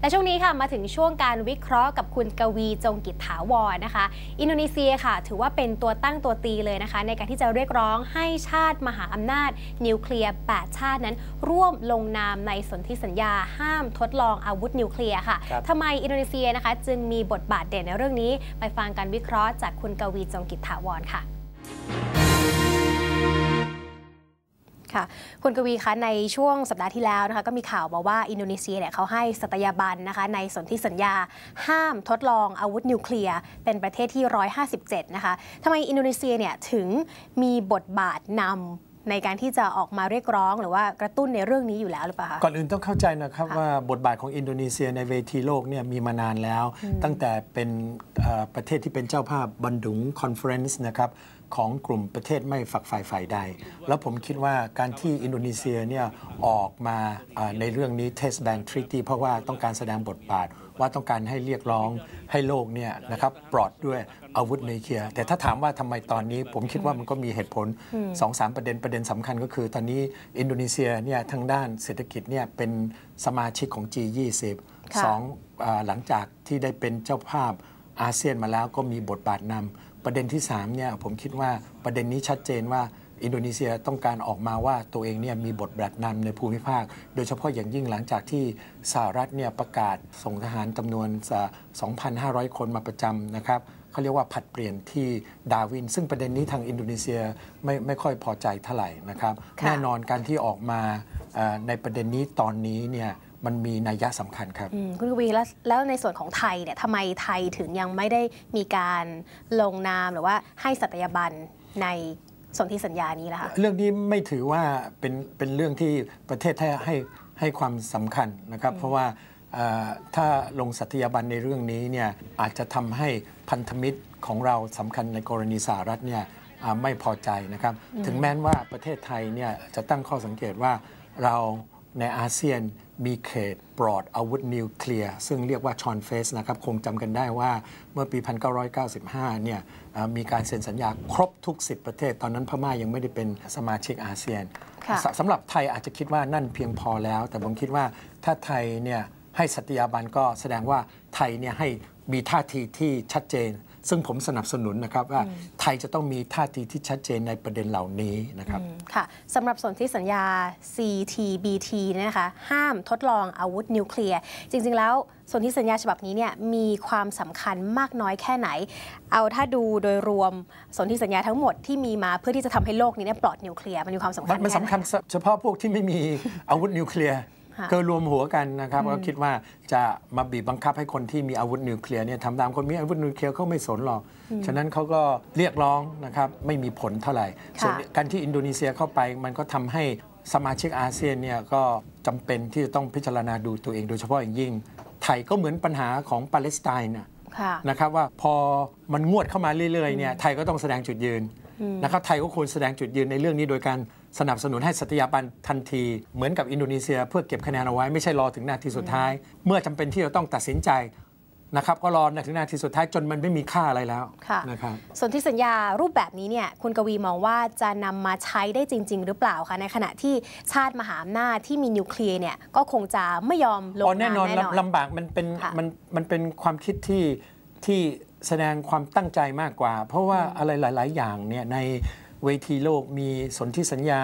และช่วงนี้ค่ะมาถึงช่วงการวิเคราะห์กับคุณกวีจงกิจถาวรนะคะ อินโดนีเซียค่ะ ถือว่าเป็นตัวตั้งตัวตีเลยนะคะ ในการที่จะเรียกร้องให้ชาติมหาอำนาจ นิวเคลียร์ 8 ชาตินั้น ร่วมลงนามในสนธิสัญญาห้ามทดลองอาวุธนิวเคลียร์ค่ะครับทำไมอินโดนีเซียนะคะ จึงมีบทบาทเด่นในเรื่องนี้ ไปฟังการวิเคราะห์จากคุณกวีจงกิจถาวรค่ะ ค่ะ คุณกวีคะในช่วงสัปดาห์ที่แล้วนะคะก็มีข่าวมาว่าอินโดนีเซียเนี่ยเขาให้สัตยาบันนะคะในสนธิสัญญา ห้ามทดลองอาวุธนิวเคลียร์เป็นประเทศที่ 157 นะคะทำไมอินโดนีเซียเนี่ยถึงมีบทบาทนำ ในการที่จะออกมาเรียกร้องหรือว่ากระตุ้นในเรื่องนี้อยู่แล้วหรือเปล่าคะก่อนอื่นต้องเข้าใจนะครับค่ะว่าบทบาทของอินโดนีเซียในเวทีโลกเนี่ยมีมานานแล้ว ตั้งแต่เป็นเอ่อประเทศที่เป็นเจ้าภาพบันดุงคอนเฟอเรนซ์นะครับของกลุ่มประเทศไม่ฝักฝ่ายฝ่ายใด แล้วผมคิดว่าการที่อินโดนีเซียเนี่ยออกมาเอ่อในเรื่องนี้ Test Ban Treaty เพราะว่าต้องการแสดงบทบาท ว่าต้องการให้เรียกร้องให้โลกเนี่ยนะครับปลอดด้วยอาวุธนิวเคลียร์แต่ถ้าถามว่าทำไมตอนนี้ ผมคิดว่ามันก็มีเหตุผล2อสประเด็นประเด็นสำคัญก็คือ ตอนนี้อินโดนีเซียเนี่ยทางด้านเศรษฐกิจเนี่ยเป็นสมาชิกของ G20 ค่ะสองอาหลังจากที่ได้เป็นเจ้าภาพอาเซียนมาแล้วก็มีบทบาทนำประเด็นที่3เนี่ยผมคิดว่าประเด็นนี้ชัดเจนว่า อินโดนีเซียต้องการออกมาว่าตัวเองเนี่ยมีบทบาทนำในภูมิภาค โดยเฉพาะอย่างยิ่งหลังจากที่สหรัฐเนี่ยประกาศส่งทหารจำนวน 2,500 คนมาประจำนะครับเขาเรียกว่าผัดเปลี่ยนที่ดาวิน ซึ่งประเด็นนี้ทางอินโดนีเซียไม่ไม่ค่อยพอใจเท่าไหร่นะครับค่ะแน่นอนการที่ออกมาเอ่อในประเด็นนี้ตอนนี้เนี่ยมันมีนัยยะสำคัญครับอืมคุณกวีแล้วแล้วในส่วนของไทยเนี่ยทำไมไทยถึงยังไม่ได้มีการลงนามหรือว่าให้สัตยาบันใน สนธิสัญญานี้ล่ะคะเรื่องนี้ไม่ถือว่าเป็นเป็นเรื่องที่ประเทศไทยให้ให้ความสำคัญนะครับ เพราะว่าเอ่อถ้าลงสัตยาบันในเรื่องนี้เนี่ยอาจจะทำให้พันธมิตรของเราสำคัญในกรณีสหรัฐเนี่ยอ่าไม่พอใจนะครับ ถึงแม้ว่าประเทศไทยเนี่ยจะตั้งข้อสังเกตว่าเรา ในอาเซียนมีเขตปลอดอาวุธนิวเคลียร์ซึ่งเรียกว่าชอนเฟสนะครับคงจำกันได้ว่าเมื่อปี 1995 เนี่ยอ่ามีการเซ็นสัญญาครบทุก 10 ประเทศ ตอนนั้นพม่ายังไม่ได้เป็นสมาชิกอาเซียนค่ะสสำหรับไทยอาจจะคิดว่านั่นเพียงพอแล้ว แต่ผมคิดว่าถ้าไทยเนี่ยให้สัตยาบันก็แสดงว่าไทยเนี่ยให้มีท่าทีที่ชัดเจน ซึ่งผมสนับสนุนนะครับว่าไทยจะต้องมีท่าทีที่ชัดเจนในประเด็นเหล่านี้นะครับค่ะสำหรับสนธิสัญญา CTBT เนี่ยนะคะห้ามทดลองอาวุธนิวเคลียร์ จริง ๆ แล้วสนธิสัญญาฉบับนี้เนี่ยมีความสำคัญมากน้อยแค่ไหน เอาถ้าดูโดยรวมสนธิสัญญาทั้งหมดที่มีมาเพื่อที่จะทำให้โลกนี้เนี่ยปลอดนิวเคลียร์มันมีความสำคัมัญนมันแไหสำคัญเฉพาะพวกที่ไม่มีอาวุธนิวเคลียร์ ค่ะก็รวมหัวกันนะครับก็คิดว่าจะมาบีบบังคับให้คนที่มีอาวุธนิวเคลียร์เนี่ยทำตามคนมีอาวุธนิวเคลียร์เขาไม่สนหรอก ฉะนั้นเขาก็เรียกร้องนะครับไม่มีผลเท่าไหร่ค่ะส่วนการที่อินโดนีเซียเข้าไปมันก็ทำให้สมาชิกอาเซียนเนี่ยก็จำเป็นที่จะต้องพิจารณาดูตัวเองโดยเฉพาะอย่างยิ่ง ไทยก็เหมือนปัญหาของปาเลสไตน์น่ะค่ะนะครับว่าพอมันงวดเข้ามาเรื่อยๆเนี่ยไทยก็ต้องแสดงจุดยืนนะครับไทยก็ควรแสดงจุดยืนในเรื่องนี้โดยการ สนับสนุนให้สัตยาบันทันทีเหมือนกับอินโดนีเซีย เพื่อเก็บคะแนนเอาไว้ไม่ใช่รอถึงนาทีสุดท้าย เมื่อจำเป็นที่จะต้องตัดสินใจนะครับก็รอถึงนาทีสุดท้ายจนมันไม่มีค่าอะไรแล้วค่ะนะครับส่วนที่สัญญารูปแบบนี้เนี่ยคุณกวีมองว่าจะนำมาใช้ได้จริง ๆ หรือเปล่าคะในขณะที่ชาติมหาอำนาจที่มีนิวเคลียร์เนี่ยก็คงจะไม่ยอมลงอ๋อนาแน่มนอนแน่นอนลำลำบากมันเป็นค่ะมันมันเป็นความคิดที่ที่แสดงความตั้งใจมากกว่า เพราะว่าอะไรหลาย ๆ อย่างเนี่ยใน เวทีโลกมีสนธิสัญญา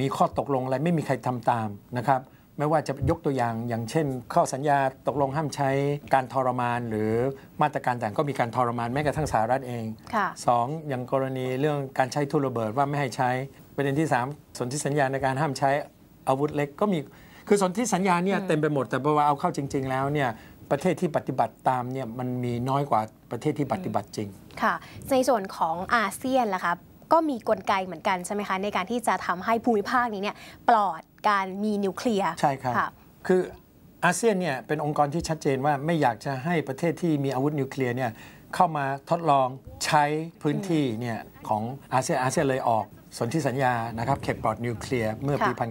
มีข้อตกลงอะไรไม่มีใครทำตามนะครับ ไม่ว่าจะยกตัวอย่างอย่างเช่น ข้อสัญญาตกลงห้ามใช้การทรมาน หรือมาตรการต่างก็มีการทรมานแม้กระทั่งสหรัฐเองค่ะสองอย่างกรณีเรื่องการใช้ทุนระเบิดว่าไม่ให้ใช้ ประเด็นที่ 3 สนธิสัญญาในการห้ามใช้อาวุธเล็กก็มีคือสนธิสัญญาเนี่ยเต็มไปหมดแต่พอว่าเอาเข้าจริง ๆ แล้วเนี่ยประเทศที่ปฏิบัติตามเนี่ยมันมีน้อยกว่าประเทศที่ปฏิบัติจริง ค่ะ ในส่วนของอาเซียนล่ะครับ ก็มีกลไกเหมือนกันใช่ไหมคะ ในการที่จะทำให้ภูมิภาคนี้เนี่ยปลอดการมีนิวเคลียร์ใช่ครับค่ะคืออาเซียนเนี่ยเป็นองค์กรที่ชัดเจนว่าไม่อยากจะให้ประเทศที่มีอาวุธนิวเคลียร์เนี่ยเข้ามาทดลองใช้พื้นที่เนี่ยของอาเซียนอาเซียนเลยออกสนธิสัญญานะครับเขตปลอดนิวเคลียร์เมื่อปีค่ะ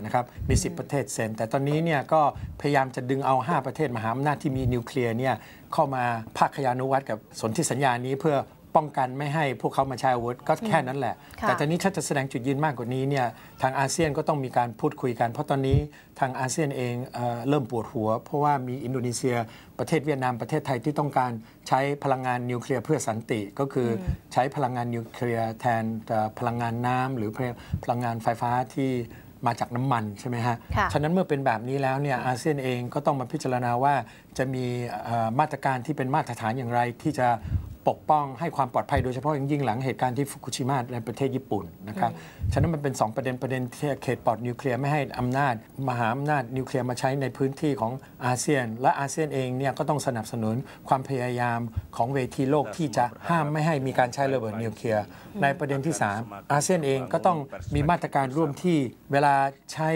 1995 นะครับ มี 10 ประเทศเซ็น แต่ตอนนี้เนี่ยก็พยายามจะดึงเอา 5 ประเทศมหาอำนาจที่มีนิวเคลียร์เนี่ยเข้ามาภาคขยานุวัตกับสนธิสัญญานี้เพื่อ ป้องกันไม่ให้พวกเขามาใช้อาวุธก็แค่นั้นแหละค่ะแต่ตอนนี้ถ้าจะแสดงจุดยืนมากกว่านี้เนี่ยทางอาเซียนก็ต้องมีการพูดคุยกัน เพราะตอนนี้ทางอาเซียนเองเออเริ่มปวดหัว เพราะว่ามีอินโดนีเซีย ประเทศเวียดนามประเทศไทยที่ต้องการใช้พลังงานนิวเคลียร์เพื่อสันติ ก็คืออใช้พลังงานนิวเคลียร์แทนเอ่อพลังงานน้ำหรือพลังงานไฟฟ้าที่มาจากน้ำมันใช่ไหมฮะค่ะฉะนั้นเมื่อเป็นแบบนี้แล้วเนี่ยอาเซียนเองก็ต้องมาพิจารณาว่าจะมีเอ่อมาตรการที่เป็นมาตรฐานอย่างไรที่จะ ปกป้องให้ความปลอดภัยโดยเฉพาะอย่างยิ่งหลังเหตุการณ์ที่ฟุกุชิมะในประเทศญี่ปุ่นนะครับฉะนั้นมันเป็น 2 ประเด็นประเด็นที่เขตปลอดนิวเคลียร์ไม่ให้อำนาจ มหาอำนาจนิวเคลียร์มาใช้ในพื้นที่ของอาเซียน และอาเซียนเองเนี่ยก็ต้องสนับสนุนความพยายามของเวทีโลกที่จะห้ามไม่ให้มีการใช้ระเบิดนิวเคลียร์ในประเด็นที่ 3 อาเซียนเองก็ต้องมีมาตรการร่วมที่เวลาใช้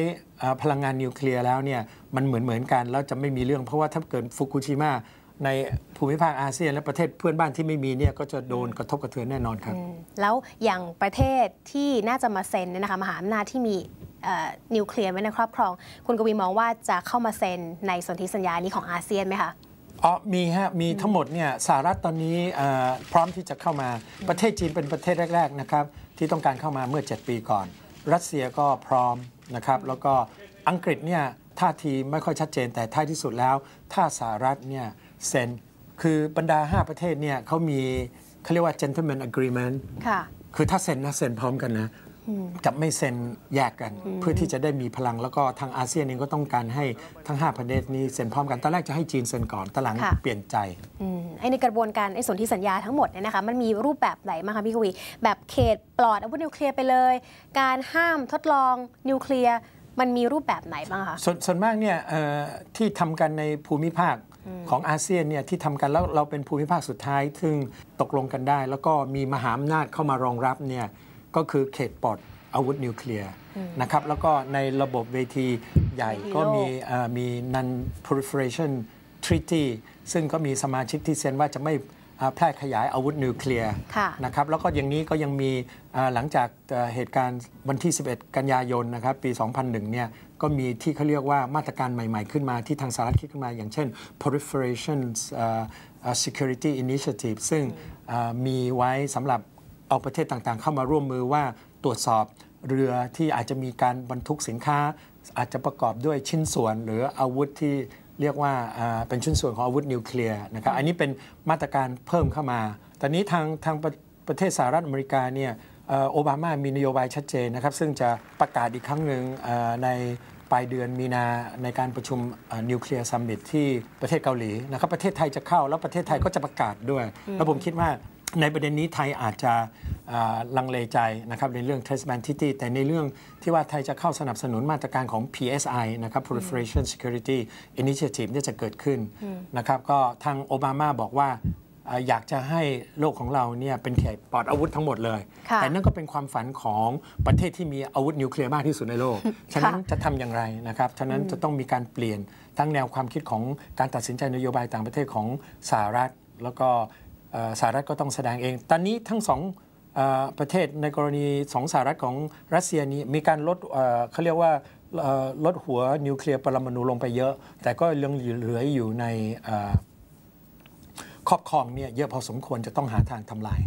อ่าพลังงานนิวเคลียร์แล้วเนี่ยมันเหมือนเหมือนๆกันแล้วจะไม่มีเรื่องเพราะว่าถ้าเกิดฟุกุชิมะ ในภูมิภาคอาเซียนและประเทศเพื่อนบ้านที่ไม่มีเนี่ยก็จะโดนกระทบกระเทือนแน่นอนครับ แล้วอย่างประเทศที่น่าจะมาเซ็นเนี่ยนะคะมหาอำนาจที่มีเอ่อนิวเคลียร์ไว้ในครอบครอง คุณกวีมองว่าจะเข้ามาเซ็นในสนธิสัญญานี้ของอาเซียนไหมคะอ๋อมีฮะ มีทั้งหมดเนี่ยสหรัฐตอนนี้เอ่อพร้อมที่จะเข้ามาประเทศจีนเป็นประเทศแรก ๆ นะครับ ที่ต้องการเข้ามาเมื่อ 7 ปีก่อน รัสเซียก็พร้อมนะครับ แล้วก็อังกฤษเนี่ยท่าทีไม่ค่อยชัดเจนแต่ท้ายที่สุดแล้ว ถ้าสหรัฐเนี่ย เซ็นคือบรรดา 5 ประเทศเนี่ยเขามีเขาเรียกว่า gentleman agreement ค่ะคือถ้าเซ็นนะเซ็นพร้อมกันนะจะไม่เซ็นแยกกัน เพื่อที่จะได้มีพลังแล้วก็ทางอาเซียนเองก็ต้องการให้ทั้ง 5 ประเทศนี้เซ็นพร้อมกันตอนแรกจะให้จีนเซ็นก่อนตอนหลังค่ะเปลี่ยนใจอืมไอในกระบวนการไอสนธิสัญญาทั้งหมดเนี่ยนะคะมันมีรูปแบบไหนบ้างคะพี่กวี แบบเขตปลอดอาวุธนิวเคลียร์ไปเลย การห้ามทดลองนิวเคลียร์มันมีรูปแบบไหนบ้างคะส่วนส่วนมากเนี่ยเอ่อที่ทำกันในภูมิภาค ของอาเซียนเนี่ยที่ทำกันแล้วเราเป็นภูมิภาคสุดท้าย ซึ่งตกลงกันได้ แล้วก็มีมหาอำนาจเข้ามารองรับเนี่ยก็คือเขตปลอดอาวุธนิวเคลียร์นะครับแล้วก็ในระบบเวทีใหญ่เวทีโลกก็มีเอ่อมี non proliferation treaty ซึ่งก็มีสมาชิกที่เซ็นว่าจะไม่อ่า แพร่ขยายอาวุธนิวเคลียร์ค่ะนะครับแล้วก็อย่างนี้ก็ยังมีอ่าหลังจากเอ่อเหตุการณ์วันที่ 11 กันยายนนะครับปี 2001 เนี่ยก็มีที่เขาเรียกว่ามาตรการใหม่ ๆ ขึ้นมาที่ทางสหรัฐคิดขึ้นมา อย่างเช่น proliferation เอ่อเอ่อ security initiative ซึ่งอ่ามีไว้สำหรับเอาประเทศต่างๆ เข้ามาร่วมมือว่าตรวจสอบเรือที่อาจจะมีการบรรทุกสินค้า อาจจะประกอบด้วยชิ้นส่วน หรืออาวุธที่ เรียกว่าอ่าเป็นชิ้นส่วนของอาวุธนิวเคลียร์นะครับอันนี้เป็นมาตรการเพิ่มเข้ามา ตอนนี้ทางทางประประเทศสหรัฐอเมริกาเนี่ยเอ่อโอบามามีนโยบายชัดเจนนะครับ ซึ่งจะประกาศอีกครั้งหนึ่งเอ่อในปลายเดือนมีนาในการประชุมนิวเคลียร์ซัมมิตที่ประเทศเกาหลีนะครับประเทศไทยจะเข้าแล้วประเทศไทยก็จะประกาศด้วย แล้วผมคิดว่า ในประเด็นนี้ไทยอาจจะอ่าลังเลใจนะครับในเรื่อง Trace Ban Treaty แต่ในเรื่องที่ว่าไทยจะเข้าสนับสนุนมาตรการของ PSI นะครับ Proliferation Security Initiative เนี่ยจะเกิดขึ้นนะครับก็ทางโอบามาบอกว่าอ่าอยากจะให้โลกของเราเนี่ยเป็นเขตปลอดอาวุธทั้งหมดเลยค่ะแต่นั่นก็เป็นความฝันของประเทศที่มีอาวุธนิวเคลียร์มากที่สุดในโลก ฉะนั้นจะทำอย่างไรนะครับ ฉะนั้นจะต้องมีการเปลี่ยนทั้งแนวความคิดของการตัดสินใจนโยบายต่างประเทศของสหรัฐ แล้วก็เอ่อ สหรัฐก็ต้องแสดงเอง ตอนนี้ทั้งสองอประเทศในกรณีสองสหรัฐของรัสเซียนี้มีการลดเขาเรียกว่าลดหัวนิวเคลียร์ปรมาณูลงไปเยอะ แต่ก็ยังเหลืออยู่ในครอบครองเนี่ยเยอะพอสมควรจะต้องหาทางทำลาย